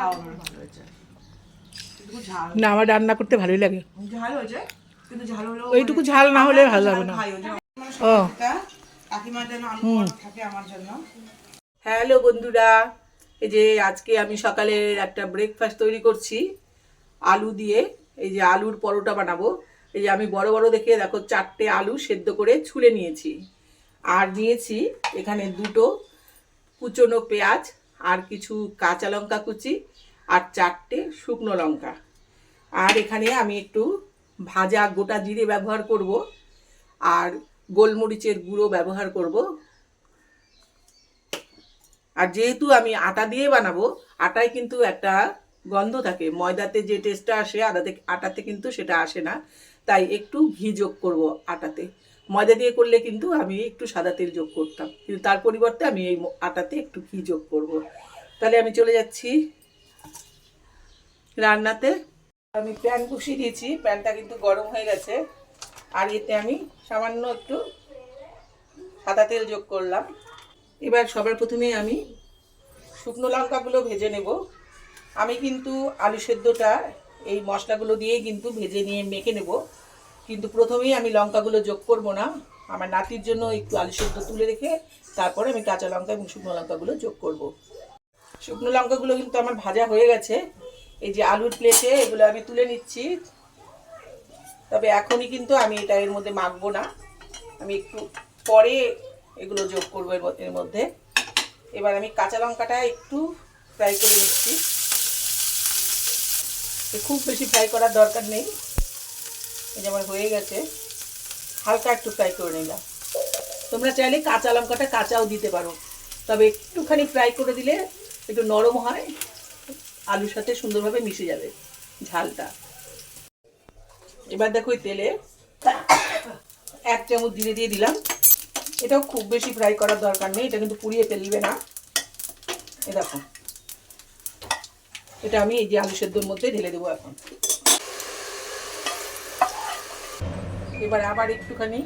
ভালো হয়েছে। ঝাল। না আমার রান্না করতে ভালোই লাগে। ঝাল হয়েছে কিন্তু ঝাল হলেও ওইটুকু ঝাল না হলে ভালো লাগে না। খাই ওই যে মানে ও। কাকিমার জন্য আলু থাকে আমার জন্য। হ্যালো বন্ধুরা এই যে আজকে আমি সকালের একটা ব্রেকফাস্ট তৈরি করছি আলু দিয়ে এই যে আলুর পরোটা বানাবো। এই যে আমি বড় বড় দেখে দেখো চারটে আলু সেদ্ধ করে ছুলে নিয়েছি। আর নিয়েছি এখানে দুটো কুচনো পেঁয়াজ আর কিছু কাঁচা লঙ্কা কুচি আর চারটে শুকনো লঙ্কা। আর এখানে আমি একটু ভাজা গোটা জিরে ব্যবহার করব আর গোলমরিচের গুঁড়ো ব্যবহার করব। আর যেহেতু আমি আটা দিয়ে বানাবো, আটায় কিন্তু একটা গন্ধ থাকে। ময়দাতে যে টেস্টটা আসে, আটাতে আটাতে কিন্তু সেটা আসে না। তাই একটু ঘি যোগ করব আটাতে। ময়দা দিয়ে করলে কিন্তু আমি একটু সাদা তেল যোগ করতাম। কিন্তু তার পরিবর্তে আমি এই আটাতে একটু ঘি যোগ করব। তাহলে আমি চলে যাচ্ছি রান্নাতে। আমি প্যান বসিয়ে দিয়েছি, প্যানটা কিন্তু গরম হয়ে গেছে। আর এতে আমি সামান্য একটু সাদা তেল যোগ করলাম। এবার সবার প্রথমে আমি শুকনো লঙ্কাগুলো ভেজে নেব। আমি কিন্তু আলু সেদ্ধটা এই মশলাগুলো দিয়েই কিন্তু ভেজে নিয়ে মেখে নেব। কিন্তু প্রথমেই আমি লঙ্কাগুলো যোগ করব না। আমার নাতির জন্য একটু আলু সেদ্ধ তুলে রেখে তারপরে আমি কাঁচা লঙ্কা এবং শুকনো লঙ্কাগুলো যোগ করব। শুকনো লঙ্কাগুলো কিন্তু আমার ভাজা হয়ে গেছে। এই যে আলুর প্লেটে এগুলো আমি তুলে নিচ্ছি। তবে এখনই কিন্তু আমি এটা এর মধ্যে মাখবো না। আমি একটু পরে এগুলো যোগ করব এর মধ্যে- এবার আমি কাঁচা লঙ্কাটা একটু ফ্রাই করে নিচ্ছি। খুব বেশি ফ্রাই করার দরকার নেই। এই যে আমার হয়ে গেছে। হালকা একটু ফ্রাই করে নিলাম। তোমরা চাইলে কাঁচা লঙ্কাটা কাঁচাও দিতে পারো। তবে একটুখানি ফ্রাই করে দিলে একটু নরম হয়, আলুর সাথে সুন্দরভাবে মিশে যাবে ঝালটা। এবার দেখো ওই তেলে এক চামচ জিরে দিয়ে দিলাম। এটাও খুব বেশি ফ্রাই করার দরকার নেই, এটা কিন্তু পুড়িয়ে ফেলবে না। এ দেখো। এটা আমি এই যে আলু সেদ্ধর মধ্যে ঢেলে দেবো এখন। এবার আবার একটুখানি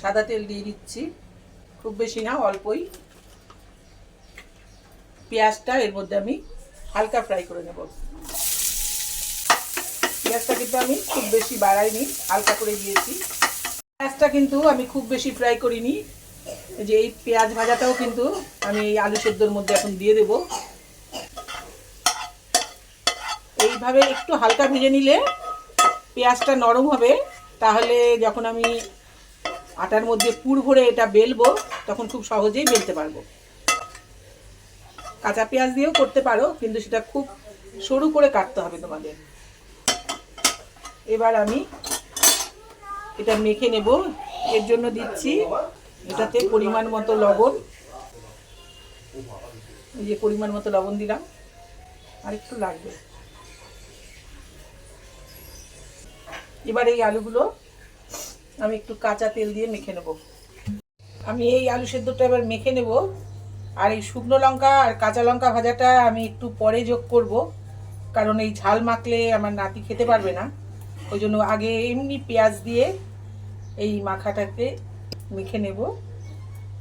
সাদা তেল দিয়ে দিচ্ছি। খুব বেশি না, অল্পই। পেঁয়াজটা এর মধ্যে আমি হালকা ফ্রাই করে নেব। পেঁয়াজটা কিন্তু আমি খুব বেশি বাড়াইনি, হালকা করে দিয়েছি। পেঁয়াজটা কিন্তু আমি খুব বেশি ফ্রাই করিনি। যে এই পেঁয়াজ ভাজাটাও কিন্তু আমি এই আলু সেদ্ধর মধ্যে এখন দিয়ে দেব। এইভাবে একটু হালকা ভেজে নিলে পেঁয়াজটা নরম হবে। তাহলে যখন আমি আটার মধ্যে পুর ভরে এটা বেলবো, তখন খুব সহজেই বেলতে পারব। কাঁচা পেঁয়াজ দিয়েও করতে পারো, কিন্তু সেটা খুব সরু করে কাটতে হবে তোমাদের। এবার আমি এটা মেখে নেব। এর জন্য দিচ্ছি এটাতে পরিমাণ মতো লবণ। এই যে পরিমাণ মতো লবণ দিলাম। আর একটু লাগবে। এবার এই আলুগুলো আমি একটু কাঁচা তেল দিয়ে মেখে নেব। আমি এই আলু সেদ্ধটা এবার মেখে নেব। আর এই শুকনো লঙ্কা আর কাঁচা লঙ্কা ভাজাটা আমি একটু পরে যোগ করব। কারণ এই ঝাল মাখলে আমার নাতি খেতে পারবে না। ওই জন্য আগে এমনি পেঁয়াজ দিয়ে এই মাখাটাকে মেখে নেব।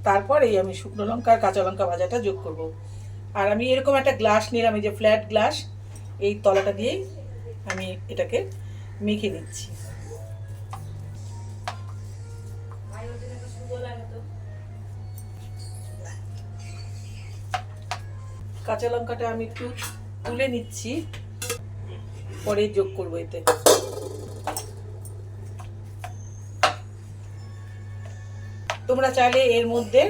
তারপর এই আমি শুকনো লঙ্কা আর কাঁচা লঙ্কা ভাজাটা যোগ করব। আর আমি এরকম একটা গ্লাস নিলাম, এই যে ফ্ল্যাট গ্লাস, এই তলাটা দিয়েই আমি এটাকে মেখে নিচ্ছি। কাঁচা লঙ্কাটা আমি একটু তুলে নিচ্ছি, পরে যোগ করব এতে। তোমরা চাইলে এর মধ্যে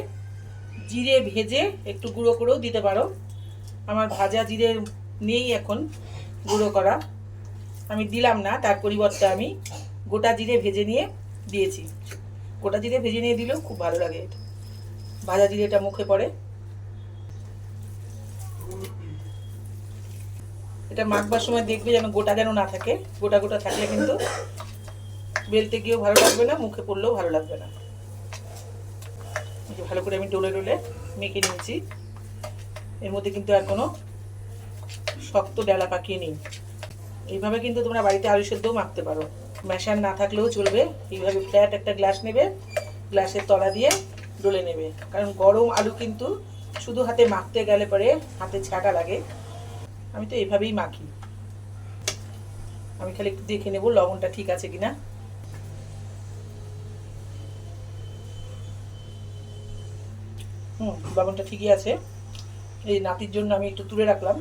জিরে ভেজে একটু গুঁড়ো করেও দিতে পারো। আমার ভাজা জিরে নেই এখন, গুঁড়ো করা। আমি দিলাম না, তার পরিবর্তে আমি গোটা জিরে ভেজে নিয়ে দিয়েছি। গোটা জিরে ভেজে নিয়ে দিলেও খুব ভালো লাগে এটা। ভাজা জিরেটা মুখে পড়ে। এটা মাখবার সময় দেখবে যেন গোটা যেন না থাকে, গোটা গোটা থাকলে কিন্তু বেলতে গিয়েও ভালো লাগবে না, মুখে পড়লেও ভালো লাগবে না। ভালো করে আমি ডলে ডলে মেখে নিয়েছি। এর মধ্যে কিন্তু আর কোনো শক্ত ডালা পাকিয়ে নিই। এইভাবে কিন্তু তোমরা বাড়িতে আলু সেদ্ধও মাখতে পারো। ম্যাশার না থাকলেও চলবে। এইভাবে ফ্ল্যাট একটা গ্লাস নেবে গ্লাসের তলা দিয়ে ডলে নেবে। কারণ গরম আলু কিন্তু শুধু হাতে মাখতে গেলে পরে হাতে ছাটা লাগে। আমি তো এভাবেই মাখি। আমি খালি একটু দেখে নেব লবণটা ঠিক আছে কিনা। হুম, লবণটা ঠিকই আছে। এই নাতির জন্য আমি একটু তুলে রাখলাম।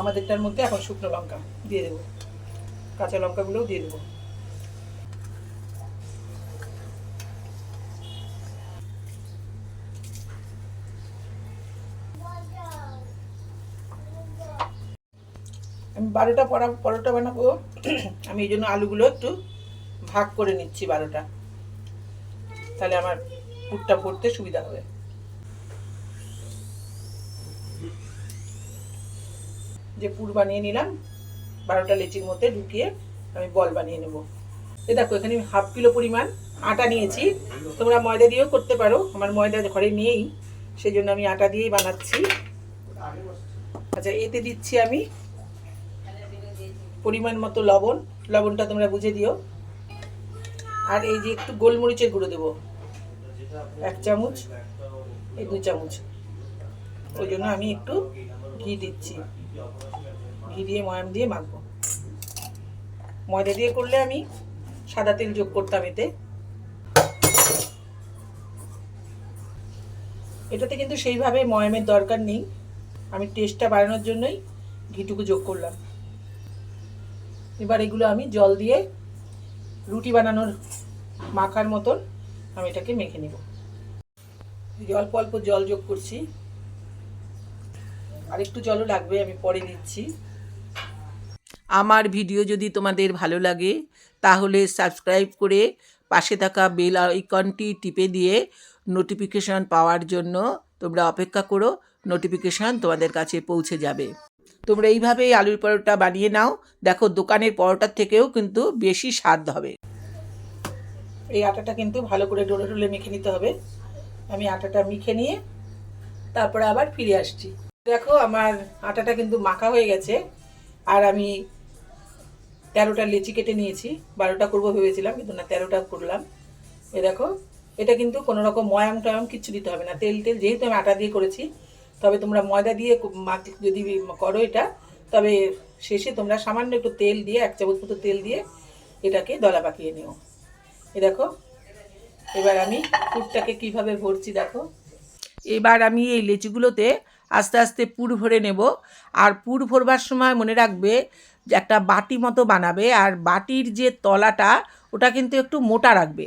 আমাদেরটার মধ্যে এখন শুকনো লঙ্কা। দিয়ে দেবো। কাঁচা লঙ্কাগুলোও দিয়ে দেবো। আমি বারোটা পরা, পরোটা বানাবো। আমি এই জন্য আলুগুলো একটু ভাগ করে নিচ্ছি বারোটা। তাহলে আমার পুরটা ভরতে সুবিধা হবে। যে পুর বানিয়ে নিলাম বারোটা লেচির মধ্যে ঢুকিয়ে আমি বল বানিয়ে নেব। এ দেখো, এখানে আমি হাফ কিলো পরিমাণ আটা নিয়েছি। তোমরা ময়দা দিয়েও করতে পারো, আমার ময়দা ঘরে নেই সেই জন্য আমি আটা দিয়েই বানাচ্ছি। আচ্ছা এতে দিচ্ছি আমি পরিমাণ মতো লবণ। লবণটা তোমরা বুঝে দিও। আর এই যে একটু গোলমরিচের গুঁড়ো দেবো, এক চামচ, এই দু চামচ। ওই জন্য আমি একটু ঘি দিচ্ছি। ঘি দিয়ে, ময়াম দিয়ে মাখবো। ময়দা দিয়ে করলে আমি সাদা তেল যোগ করতাম এতে। এটাতে কিন্তু সেইভাবে ময়ামের দরকার নেই। আমি টেস্টটা বাড়ানোর জন্যই ঘিটুকু যোগ করলাম। এবার এগুলো আমি জল দিয়ে রুটি বানানোর মাখার মতন আমি এটাকে মেখে নেব। অল্প অল্প জল যোগ করছি। আর একটু জলও লাগবে, আমি পরে দিচ্ছি। আমার ভিডিও যদি তোমাদের ভালো লাগে, তাহলে সাবস্ক্রাইব করে পাশে থাকা বেল আইকনটি টিপে দিয়ে নোটিফিকেশান পাওয়ার জন্য তোমরা অপেক্ষা করো নোটিফিকেশান তোমাদের কাছে পৌঁছে যাবে। তোমরা এইভাবেই আলুর পরোটা বানিয়ে নাও। দেখো, দোকানের পরোটার থেকেও কিন্তু বেশি স্বাদ হবে। এই আটাটা কিন্তু ভালো করে ডোলে ডোলে মেখে নিতে হবে। আমি আটাটা মেখে নিয়ে তারপরে আবার ফিরে আসছি। দেখো, আমার আটাটা কিন্তু মাখা হয়ে গেছে। আর আমি তেরোটা লেচি কেটে নিয়েছি, বারোটা করব ভেবেছিলাম, কিন্তু না, তেরোটা করলাম। এ দেখো, এটা কিন্তু কোনো রকম ময়াম টয়াম কিচ্ছু দিতে হবে না। তেল তেল যেহেতু আমি আটা দিয়ে করেছি, তবে তোমরা ময়দা দিয়ে যদি করো এটা, তবে শেষে তোমরা সামান্য একটু তেল দিয়ে, এক চামচ মতো তেল দিয়ে এটাকে দলা পাকিয়ে নিও। এ দেখো, এবার আমি পুরটাকে কীভাবে ভরছি দেখো। এবার আমি এই লেচিগুলোতে আস্তে আস্তে পুর ভরে নেব। আর পুর ভরবার সময় মনে রাখবে একটা বাটি মতো বানাবে আর বাটির যে তলাটা, ওটা কিন্তু একটু মোটা রাখবে।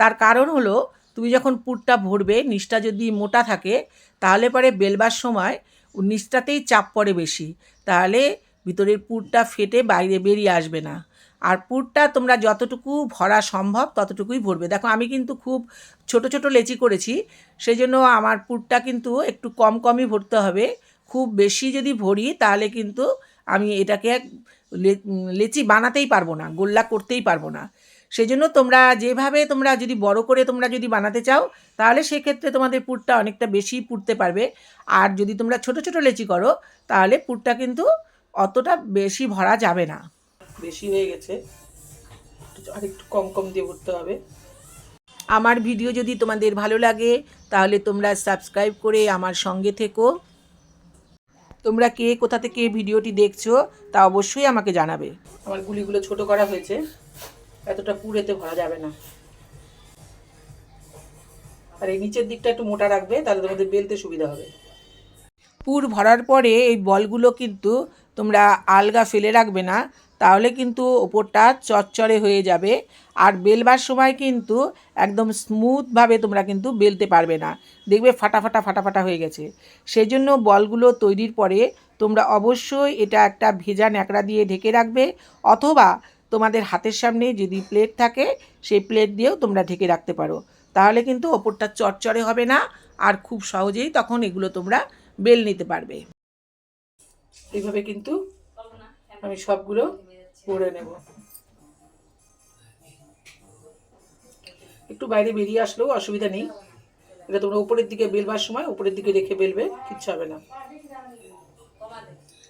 তার কারণ হলো, তুমি যখন পুরটা ভরবে, নিচটা যদি মোটা থাকে, তাহলে পরে বেলবার সময় ও নিচটাতেই চাপ পড়ে বেশি। তাহলে ভিতরের পুরটা ফেটে বাইরে বেরিয়ে আসবে না। আর পুরটা তোমরা যতটুকু ভরা সম্ভব, ততটুকুই ভরবে। দেখো, আমি কিন্তু খুব ছোট ছোট লেচি করেছি সেই জন্য আমার পুরটা কিন্তু একটু কম, কমই ভরতে হবে। খুব বেশি যদি ভরি, তাহলে কিন্তু আমি এটাকে লেচি বানাতেই পারব না গোল্লা করতেই পারব না। সেই জন্য তোমরা যেভাবে তোমরা যদি বড় করে তোমরা যদি বানাতে চাও তাহলে সেক্ষেত্রে তোমাদের পুরটা অনেকটা বেশি পুড়তে পারবে। আর যদি তোমরা ছোট ছোট লেচি করো তাহলে পুরটা কিন্তু অতটা বেশি ভরা যাবে না। বেশি হয়ে গেছে। আর একটু কম কম দিয়ে ভরতে হবে। আমার ভিডিও যদি তোমাদের ভালো লাগে তাহলে তোমরা সাবস্ক্রাইব করে আমার সঙ্গে থেকো। তোমরা কে কোথা থেকে ভিডিওটি দেখছ তা অবশ্যই আমাকে জানাবে। আমার গুলিগুলো ছোট করা হয়েছে এতটা পুরেতে ভরা যাবে না। আর এই নিচের দিকটা একটু মোটা রাখবে তাহলে তোমাদের বেলতে সুবিধা হবে। পুর ভরার পরে এই বলগুলো কিন্তু তোমরা আলগা ফেলে রাখবে না তাহলে কিন্তু ওপরটা চচ্চড়ে হয়ে যাবে। আর বেলবার সময় কিন্তু একদম স্মুথভাবে তোমরা কিন্তু বেলতে পারবে না। দেখবে ফাটাফাটা ফাটা ফাটা ফাটা হয়ে গেছে। সেই জন্য বলগুলো তৈরির পরে তোমরা অবশ্যই এটা একটা ভেজা ন্যাকড়া দিয়ে ঢেকে রাখবে। অথবা তোমাদের হাতের সামনে যদি প্লেট থাকে, সেই প্লেট দিয়েও তোমরা ঢেকে রাখতে পারো। তাহলে কিন্তু ওপরটা চটচড়ে হবে না আর খুব সহজেই তখন এগুলো তোমরা বেল নিতে পারবে। এইভাবে কিন্তু আমি সবগুলো করে নেব। একটু বাইরে বেরিয়ে আসলেও অসুবিধা নেই। এটা তোমরা উপরের দিকে বেলবার সময়, উপরের দিকে রেখে বেলবে, কিচ্ছু হবে না।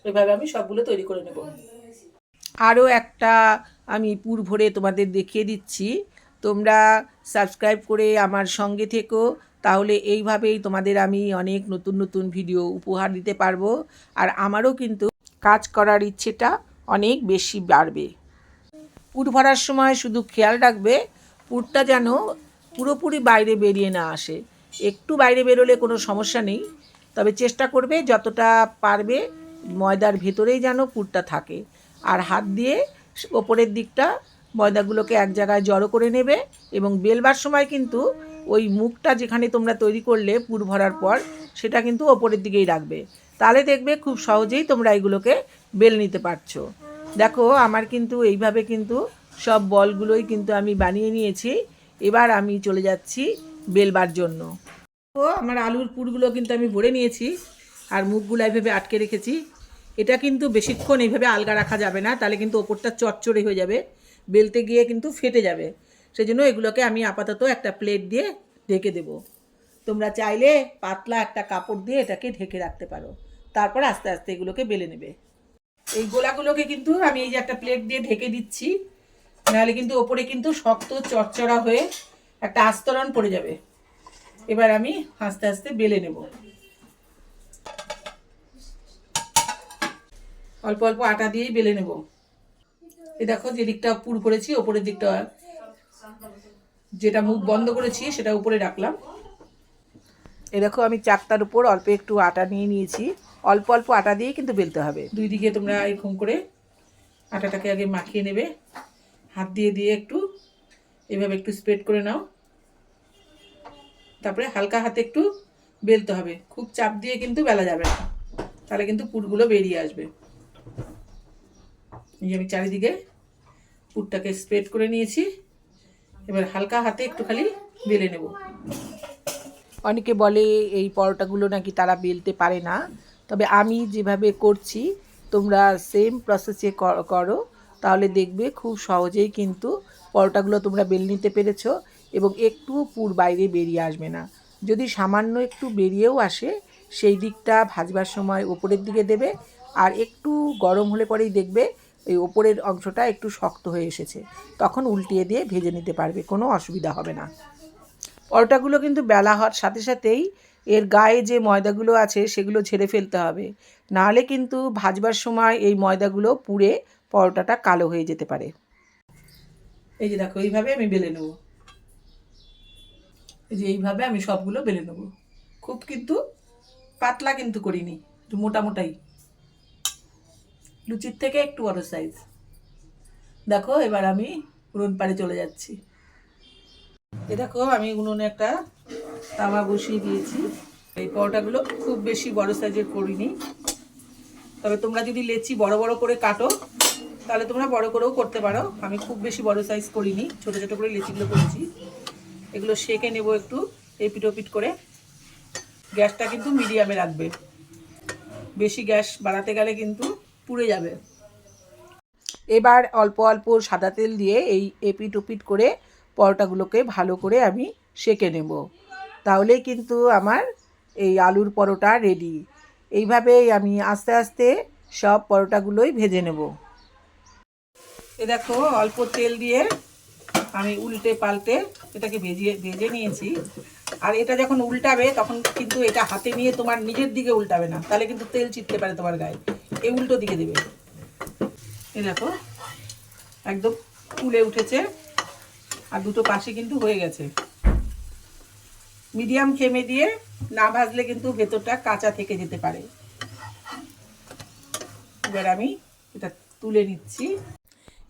এভাবে আমি সবগুলো তৈরি করে নেব। আরও একটা আমি পুর ভরে তোমাদের দেখিয়ে দিচ্ছি। তোমরা সাবস্ক্রাইব করে আমার সঙ্গে থেকো, তাহলে এইভাবেই তোমাদের আমি অনেক নতুন নতুন ভিডিও উপহার দিতে পারব। আর আমারও কিন্তু কাজ করার ইচ্ছেটা অনেক বেশি বাড়বে। পুর ভরার সময় শুধু খেয়াল রাখবে, পুরটা যেন পুরোপুরি বাইরে বেরিয়ে না আসে। একটু বাইরে বেরোলে কোনো সমস্যা নেই, তবে চেষ্টা করবে যতটা পারবে ময়দার ভেতরেই যেন পুরটা থাকে। আর হাত দিয়ে ওপরের দিকটা ময়দাগুলোকে এক জায়গায় জড়ো করে নেবে এবং বেলবার সময় কিন্তু ওই মুখটা যেখানে তোমরা তৈরি করলে পুর ভরার পর, সেটা কিন্তু ওপরের দিকেই রাখবে। তাহলে দেখবে খুব সহজেই তোমরা এগুলোকে বেল নিতে পারছ। দেখো, আমার কিন্তু এইভাবে কিন্তু সব বলগুলোই কিন্তু আমি বানিয়ে নিয়েছি। এবার আমি চলে যাচ্ছি বেলবার জন্য। তো আমার আলুর পুরগুলো কিন্তু আমি ভরে নিয়েছি আর মুখগুলো এইভাবে আটকে রেখেছি। এটা কিন্তু বেশিক্ষণ এইভাবে আলগা রাখা যাবে না, তাহলে কিন্তু ওপরটা চচ্চড়ে হয়ে যাবে, বেলতে গিয়ে কিন্তু ফেটে যাবে। সেই জন্য এগুলোকে আমি আপাতত একটা প্লেট দিয়ে ঢেকে দেব। তোমরা চাইলে পাতলা একটা কাপড় দিয়ে এটাকে ঢেকে রাখতে পারো। তারপর আস্তে আস্তে এগুলোকে বেলে নেবে। এই গোলাগুলোকে কিন্তু আমি এই যে একটা প্লেট দিয়ে ঢেকে দিচ্ছি, নাহলে কিন্তু ওপরে কিন্তু শক্ত, চড়চড়া হয়ে একটা আস্তরণ পড়ে যাবে। এবার আমি আস্তে আস্তে বেলে নেব। অল্প অল্প আটা দিয়েই বেলে নেব। এই দেখো যে দিকটা পুর করেছি, ওপরের দিকটা যেটা মুখ বন্ধ করেছি সেটা উপরে রাখলাম। এই দেখো আমি চাকতার উপর অল্প একটু আটা নিয়ে নিয়েছি। অল্প অল্প আটা দিয়েই কিন্তু বেলতে হবে। দুই দিকে তোমরা এরকম করে আটাটাকে আগে মাখিয়ে নেবে। হাত দিয়ে দিয়ে একটু এভাবে একটু স্প্রেড করে নাও। তারপরে হালকা হাতে একটু বেলতে হবে। খুব চাপ দিয়ে কিন্তু বেলা যাবে না। তাহলে কিন্তু পুরগুলো বেরিয়ে আসবে। এই যে আমি চারিদিকে পুরটাকে স্প্রেড করে নিয়েছি। এবার হালকা হাতে একটু খালি বেলে নেব। অনেকে বলে এই পরোটাগুলো নাকি তারা বেলতে পারে না। তবে আমি যেভাবে করছি, তোমরা সেম প্রসেসে করো তাহলে দেখবে খুব সহজেই কিন্তু পরোটাগুলো তোমরা বেল নিতে পেরেছ এবং একটু পুর বাইরে বেরিয়ে আসবে না। যদি সামান্য একটু বেরিয়েও আসে, সেই দিকটা ভাজবার সময় ওপরের দিকে দেবে আর একটু গরম হলে পরেই দেখবে এই ওপরের অংশটা একটু শক্ত হয়ে এসেছে। তখন উল্টিয়ে দিয়ে ভেজে নিতে পারবে, কোনো অসুবিধা হবে না। পরোটাগুলো কিন্তু বেলা হওয়ার সাথে সাথেই এর গায়ে যে ময়দাগুলো আছে সেগুলো ঝেড়ে ফেলতে হবে। নাহলে কিন্তু ভাজবার সময় এই ময়দাগুলো পুড়ে পরোটাটা কালো হয়ে যেতে পারে। এই যে দেখো, এইভাবে আমি বেলে নেব। এই যে এইভাবে আমি সবগুলো বেলে নেব। খুব কিন্তু পাতলা কিন্তু করিনি, একটু মোটা মোটাই। লুচির থেকে একটু বড় সাইজ দেখো, এবার আমি উনুন পাড়ে চলে যাচ্ছি। এ দেখো, আমি উনুনে একটা তাওয়া বসিয়ে দিয়েছি। এই পরোটাগুলো খুব বেশি বড় সাইজের করিনি। তবে তোমরা যদি লেচি বড় বড় করে কাটো, তাহলে তোমরা বড় করেও করতে পারো। আমি খুব বেশি বড় সাইজ করিনি, ছোট ছোট করে লেচিগুলো করেছি। এগুলো সেকে নেব একটু এপিট ওপিট করে। গ্যাসটা কিন্তু মিডিয়ামে রাখবে। বেশি গ্যাস বাড়াতে গেলে কিন্তু পুড়ে যাবে। এবার অল্প অল্প সাদা তেল দিয়ে এই এপিট ওপিট করে পরোটাগুলোকে ভালো করে আমি সেকে নেব। তাহলেই কিন্তু আমার এই আলুর পরোটা রেডি এইভাবেই আমি আস্তে আস্তে সব পরোটাগুলোই ভেজে নেব। এ দেখো, অল্প তেল দিয়ে আমি উল্টে পাল্টে এটাকে ভেজিয়ে, ভেজে নিয়েছি। আর এটা যখন উল্টাবে, তখন কিন্তু এটা হাতে নিয়ে তোমার নিজের দিকে উল্টাবে না। তাহলে কিন্তু তেল চিটতে পারে তোমার গায়ে। এই উল্টো দিকে দেবে। এ দেখো, একদম ফুলে উঠেছে। আর দুটো পাশে কিন্তু হয়ে গেছে। মিডিয়াম ফ্লেমে দিয়ে না ভাজলে কিন্তু ভেতরটা কাঁচা থেকে যেতে পারে। এবার আমি এটা তুলে নিচ্ছি।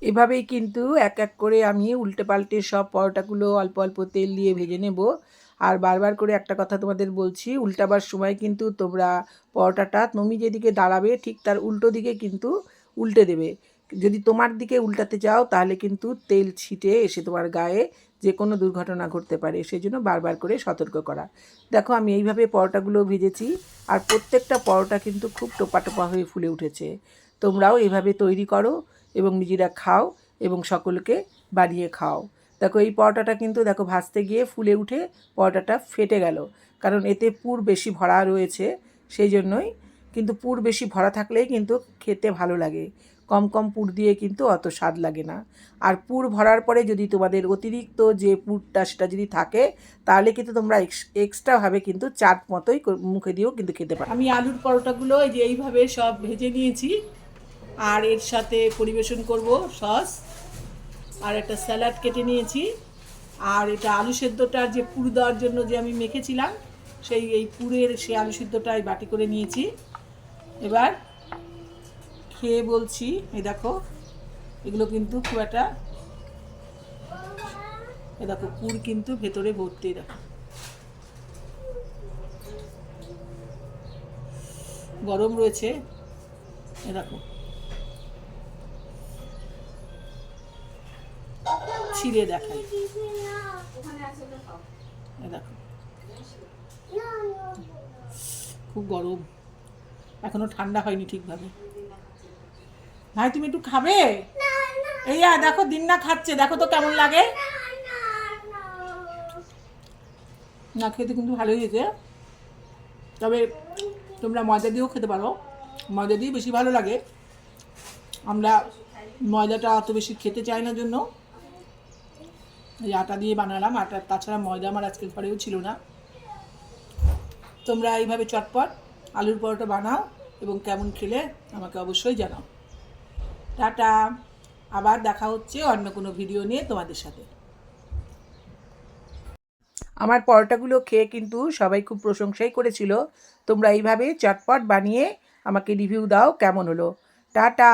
এভাবেই কিন্তু এক এক করে আমি উল্টে পাল্টে সব পরোটাগুলো অল্প অল্প তেল দিয়ে ভেজে নেব। আর বারবার করে একটা কথা তোমাদের বলছি, উল্টাবার সময় কিন্তু তোমরা পরোটাটা তুমি যেদিকে দাঁড়াবে ঠিক তার উল্টো দিকে কিন্তু উল্টে দেবে। যদি তোমার দিকে উল্টাতে চাও তাহলে কিন্তু তেল ছিটে এসে তোমার গায়ে যে কোনো দুর্ঘটনা ঘটতে পারে সেই জন্য বারবার করে সতর্ক করা। দেখো, আমি এইভাবে পরোটাগুলো ভেজেছি আর প্রত্যেকটা পরোটা কিন্তু খুব টোপা টোপা হয়ে ফুলে উঠেছে। তোমরাও এভাবে তৈরি করো এবং নিজেরা খাও এবং সকলকে বানিয়ে খাও। দেখো, এই পরোটাটা কিন্তু দেখো ভাজতে গিয়ে ফুলে উঠে পরোটাটা ফেটে গেল। কারণ এতে পুর বেশি ভরা রয়েছে, সেই জন্যই। কিন্তু পুর বেশি ভরা থাকলেই কিন্তু খেতে ভালো লাগে। কম কম পুর দিয়ে কিন্তু অত স্বাদ লাগে না। আর পুর ভরার পরে যদি তোমাদের অতিরিক্ত যে পুরটা সেটা যদি থাকে, তাহলে কিন্তু তোমরা এক্সট্রাভাবে কিন্তু চাট মতোই মুখে দিয়েও কিন্তু খেতে পারো। আমি আলুর পরোটাগুলো এই যে এইভাবে সব ভেজে নিয়েছি। আর এর সাথে পরিবেশন করব সস। আর একটা স্যালাড কেটে নিয়েছি। আর এটা আলু সেদ্ধটার যে পুর দেওয়ার জন্য যে আমি মেখেছিলাম, সেই, এই পুরের সেই আলু সিদ্ধটা এই বাটি করে নিয়েছি। এবার খেয়ে বলছি, এই দেখো, এগুলো কিন্তু খুব একটা এ দেখো, পুর কিন্তু ভেতরে ভর্তি দেখো। গরম রয়েছে এ দেখো। ছিঁড়ে এ দেখো। খুব গরম। এখনও ঠান্ডা হয়নি ঠিকভাবে। ভাই, তুমি একটু খাবে? এই দেখো, দিন্না খাচ্ছে। দেখো তো কেমন লাগে। না, খেতে কিন্তু ভালোই হয়েছে। তবে তোমরা ময়দা দিয়েও খেতে পারো। ময়দা দিয়ে বেশি ভালো লাগে। আমরা ময়দাটা অত বেশি খেতে চাই না জন্য। এই আটা দিয়ে বানালাম। আটা, তাছাড়া ময়দা আমার আজকের ঘরেও ছিল না। তোমরা এইভাবে চটপট আলুর পরোটা বানাও এবং কেমন খেলে আমাকে অবশ্যই জানাও। টাটা। আবার দেখা হচ্ছে অন্য কোনো ভিডিও নিয়ে তোমাদের সাথে। আমার পরোটাগুলো খেয়ে কিন্তু সবাই খুব প্রশংসাই করেছিল। তোমরা এইভাবে চটপট বানিয়ে আমাকে রিভিউ দাও, কেমন হলো? টাটা।